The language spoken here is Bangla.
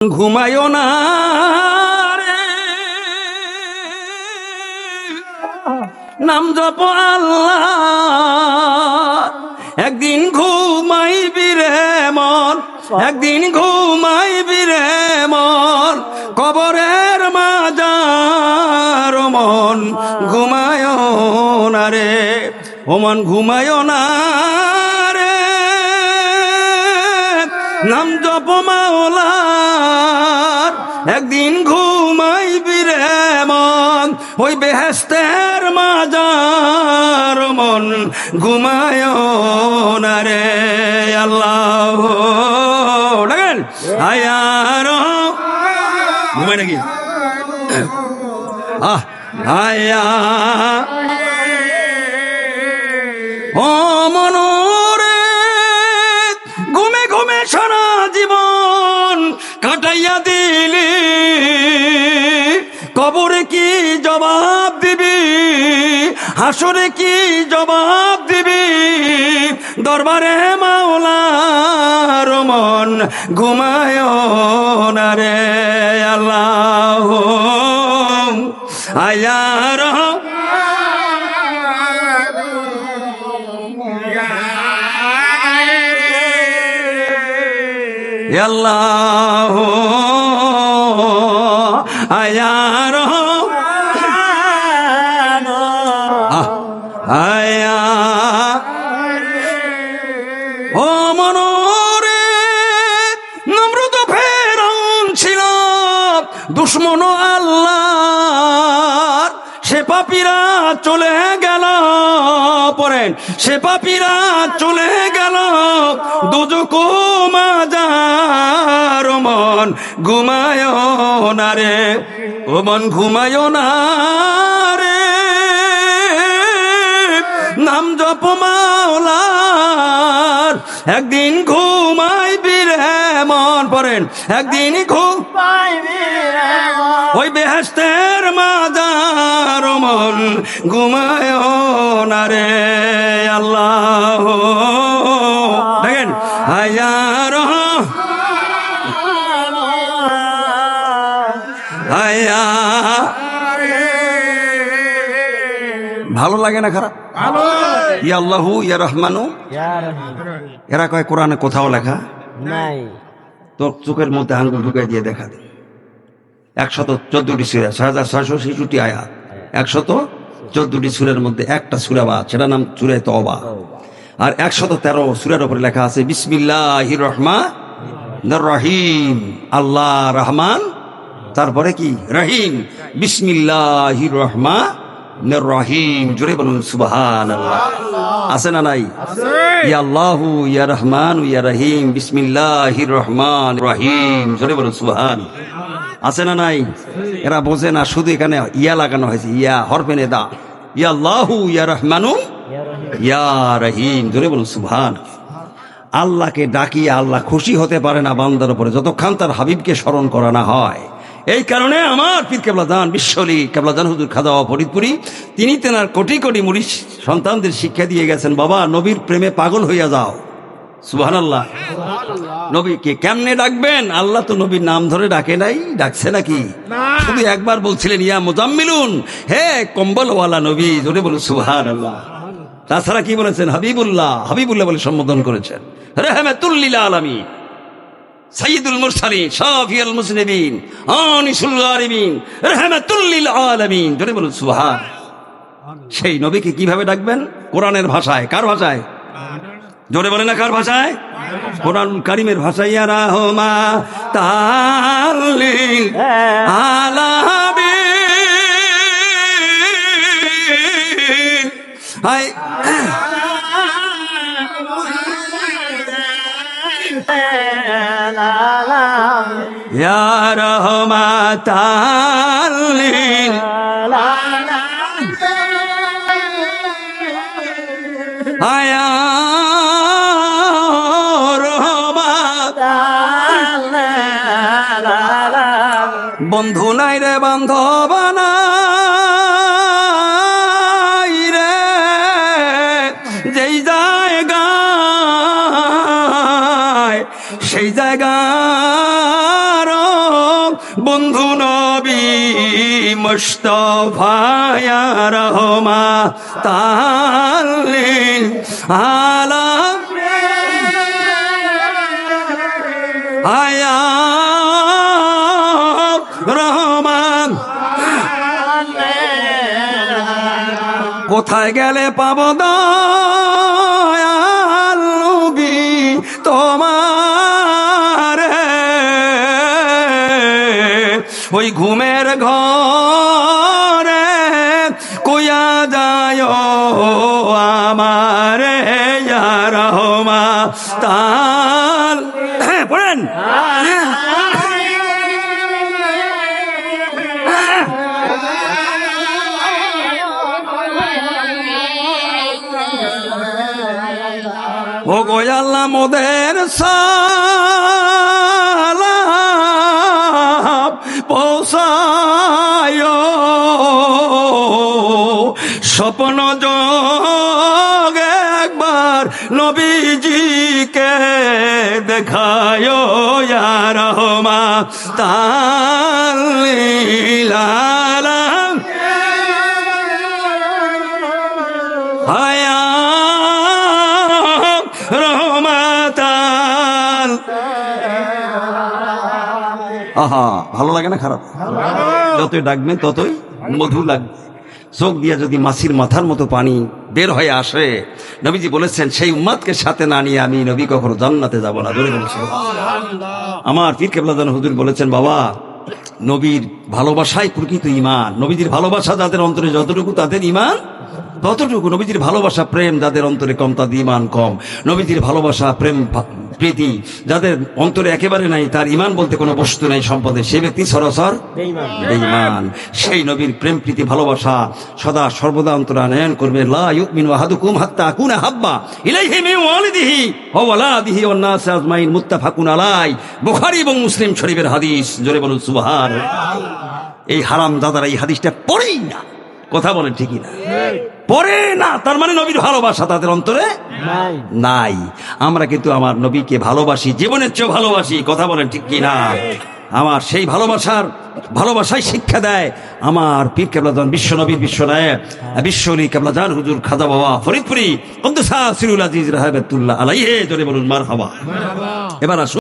ঘুমায়ও না নাম জপ আল্লাহ। একদিন ঘুমাইবি রে মন, একদিন ঘুমাইবি রে মন। কবরের মাজার মন ঘুমায়ও না রে। ও মন ঘুমায়ও না রে। নাম জপ মাওলার একদিন ঘুমাইবি রে মন ওই বেহেস্তের মাজার মন, ঘুমায় না রে আল্লাহ। লাগেন আয়ার ঘুমায় নাকি? আহ, আয়া। ও হাসরে কি জবাব দিবি? দরবারে মাওলার মন ঘুমায় না রে আল্লাহ। আয়ার আল্লাহ। দুশ্মন আল্লাহ সে পাপিরা চলে গেল, পড়েন। সে পাপিরা চলে গেল, দুজকো মাজার মন ঘুমায় না রে, ও মন ঘুমায় না রে। নাম জপ মাওলার একদিন ঘুমাই রে মন পড়েন একদিন ঘুম ওই বেহেস্তের মাজার মন ঘুমায় না রে আল্লাহ। দেখেন হায়ার হায়া ভালো লাগে না খারাপ? ইয়া আল্লাহু ইয়া রহমানু। এরা কয় কোরআনে কোথাও লেখা? নাই। তোর চোখের মধ্যে আঙ্গুল ঢুকাই দিয়ে দেখা দে। একশত চোদ্দটি সুরা ছয় হাজার ছয়শো ছেষট্টি আয়াত। একশত চোদ্দটি সুরের মধ্যে একটা সুরা বা সেটা নাম সুরে তবা আর একশত তেরো সুরের উপরে লেখা আছে বিসমিল্লাহ রহমান রহিম। আল্লাহ রহমান তারপরে কি? রহিম। বিসমিল্লাহ রহমান। রহিম জোরে বলুন সুবহান আছে না নাই? ইয়া আল্লাহু ইয়া রহমান ইয়া রহিম বিসমিল্লাহির রহমান রহিম জোরে বলুন সুবহান। আছে না নাই? এরা বোঝে না শুধু এখানে ইয়া লাগানো হয়েছে ইয়া হরফেনে দা ইয়া আল্লাহু ইয়া রহমানু ইয়া রহিম জোরে বলুন সুবহান। আল্লাহকে ডাকিয়ে আল্লাহ খুশি হতে পারে না বান্দার উপরে যতক্ষণ তার হাবিবকে স্মরণ করা না হয়। এই কারণে আমার পীর কেবলাদান বিশ্বলি কেবলাদান হুজুর খাদা ফরিদপুরি তিনি তেনার কোটি কোটি মুড়ি সন্তানদের শিক্ষা দিয়ে গেছেন বাবা নবীর প্রেমে পাগল হইয়া যাও। সুবহান আল্লাহ নবীকে কেমনে ডাকবেন? আল্লাহ তো নবীর নাম ধরে ডাকে নাই ডাকছে নাকি? শুধু একবার বলছিলেন ইয়া মোজাম্মিলুন হে কম্বলওয়ালা নবী। জোরে বলুন সুহান আল্লাহ তাছাড়া কি বলেছেন? হাবিবুল্লাহ হাবিবুল্লাহ বলে সম্বোধন করেছেন। রেহমেতুল্লিল আলমী সাইয়দুল মুরসালিন শাফিউল মুসলিমিন আনিসুল গারিবিন রহমাতুল্লিল আলামিন। জোরে বলুন, সুবহান। সেই নবীকে কীভাবে ডাকবেন? কোরআনের ভাষায়। কার ভাষায়? জোরে বলে না কার ভাষায়? কোরআন কারিমের ভাষায় রাহমা তাল্লিল আলামিন। হাই রহমাতাল্লিল আয়া রহমাত বন্ধু নাই রে বান্ধব। জায়গার বন্ধু নবী মুস্তফায়া রহমা তালিল আলাম আয়া রহমান। কোথায় গেলে পাব দয়াল ওই ঘুমের ঘরে কুয়া যায় আমার রহমা তাল। হ্যাঁ পড়েন। ও গোয়াল্লা মোদের সালাম পৌঁছায় স্বপ্ন যোগে একবার নবীজিকে দেখায় রহমা তালিলালাম আহা, ভালো লাগে না খারাপ? যতই ডাকবেন ততই মধু লাগবে চোখ দিয়া যদি মাছির মাথার মতো পানি বের হয়ে আসে, নবীজি বলেছেন, সেই উম্মাদকে সাথে না নিয়ে আমি নবী কখনো জান্নাতে যাব না। ধরে বলেছেন আমার পীর কেবলাদান হুজুর বলেছেন, বাবা, নবীর ভালোবাসাই প্রকৃত ইমান নবীজির ভালোবাসা যাদের অন্তরে যতটুকু, তাদের ইমান ততটুকু নবীজির ভালোবাসা প্রেম যাদের অন্তরে কম তাদের ইমান কম। নবীজির ভালোবাসা প্রেম প্রীতি যাদের অন্তরে একেবারে নাই তার ইমান বলতে কোনো বস্তু নাই সম্পদে। সে ব্যক্তি সরাসর বেঈমান। সেই নবীর প্রেম প্রীতি ভালোবাসা সদা সর্বদা অন্তরানয়ন করবে। লা ইউমিনু আহাদুকুম হাত্তা আকুনা হাব্বা ইলাইহি মিন ওয়ালিদিহি ওয়া ওয়ালাদিহি ওয়ান নাস আজমাইন মুত্তাফাকুন আলাই বুখারী এবং মুসলিম শরীফের হাদিস। জোরে বলুন সুবহান। এই হারাম দাদারা এই হাদিসটা পড়েই না। কথা বলেন ঠিকই না। পড়ে না তার মানে নবীর ভালোবাসা তাদের অন্তরে নাই। আমরা কিন্তু আমার নবীকে ভালোবাসি জীবনের চেয়ে ভালোবাসি কথা বলেন ঠিক কি না আমার সেই ভালোবাসার ভালোবাসায় শিক্ষা দেয় আমার পীর কেবলাজান বিশ্ব নবীর বিশ্ব নায়ক বিশ্বলী কেবলাজান হুজুর খাদা বাবা ফরিদপুরি সাহ সিরুল আজিজ রাহাবেতুল্লাহ আলাইহে জনে বলুন মার এবার আসুন।